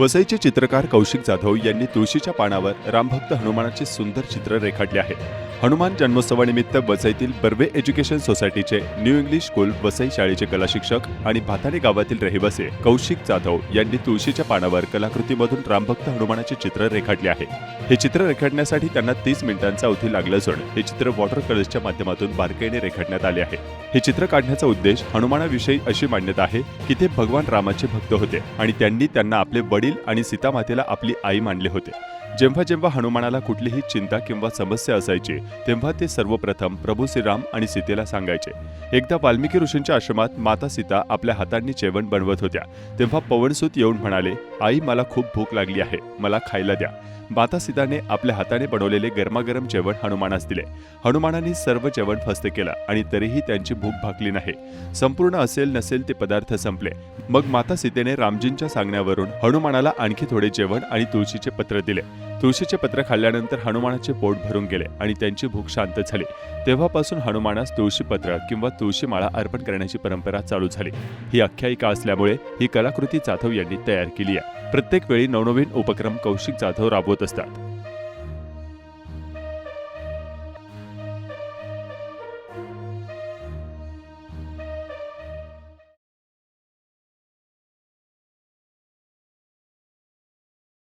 वसईचे चित्रकार कौशिक जाधव यांनी तुळशीच्या पानावर रामभक्त हनुमानाचे सुंदर चित्र रेखाटले आहे हनुमान जन्मोत्सवानिमित्त वसईतील बर्वे एज्युकेशन सोसायटीचे न्यू इंग्लिश स्कूल वसई शाळेचे कला शिक्षक आणि भाताणे गावातील रहिवासी कौशिक जाधव यांनी तुळशीच्या पानावर कलाकृतीमधून रामभक्त हनुमानाचे चित्र रेखाटले आहे. हे चित्र रेखाटण्यासाठी त्यांना तीस मिनिटांचा अवधी लागला असून हे चित्र वॉटर कलर्सच्या माध्यमातून बारकाईने रेखाटण्यात आले आहे. हे चित्र काढण्याचा उद्देश हनुमानाविषयी अशी मान्यता आहे की ते भगवान रामाचे भक्त होते आणि त्यांनी त्यांना आपले वडील आणि सीतामातेला आपली आई मानले होते. जेव्हा जेव्हा हनुमानाला कुठलीही चिंता किंवा समस्या असायची तेव्हा ते सर्वप्रथम प्रभू श्रीराम आणि सीतेला सांगायचे. एकदा वाल्मिकी ऋषींच्या आश्रमात माता सीता आपल्या हातांनी जेवण बनवत होत्या. तेव्हा पवनसूत येऊन म्हणाले आई मला खूप भूक लागली आहे. मला खायला द्या. माता सीताने आपल्या हाताने बनवलेले गरमागरम जेवण हनुमानास दिले. हनुमानाने सर्व जेवण फस्त केलं आणि तरीही त्यांची भूक भागली नाही. संपूर्ण असेल नसेल ते पदार्थ संपले. मग माता सीतेने रामजींच्या सांगण्यावरून हनुमानाला आणखी थोडे जेवण आणि तुळशीचे पत्र दिले. तुळशीचे पत्र खाल्ल्यानंतर हनुमानाचे पोट भरून गेले आणि त्यांची भूक शांत झाली. तेव्हापासून हनुमानास तुळशी पत्र किंवा तुळशी माळा अर्पण करण्याची परंपरा चालू झाली. ही आख्यायिका असल्यामुळे ही कलाकृती जाधव यांनी तयार केली आहे. प्रत्येक वेळी नवनवीन उपक्रम कौशिक जाधव राबवत असतात.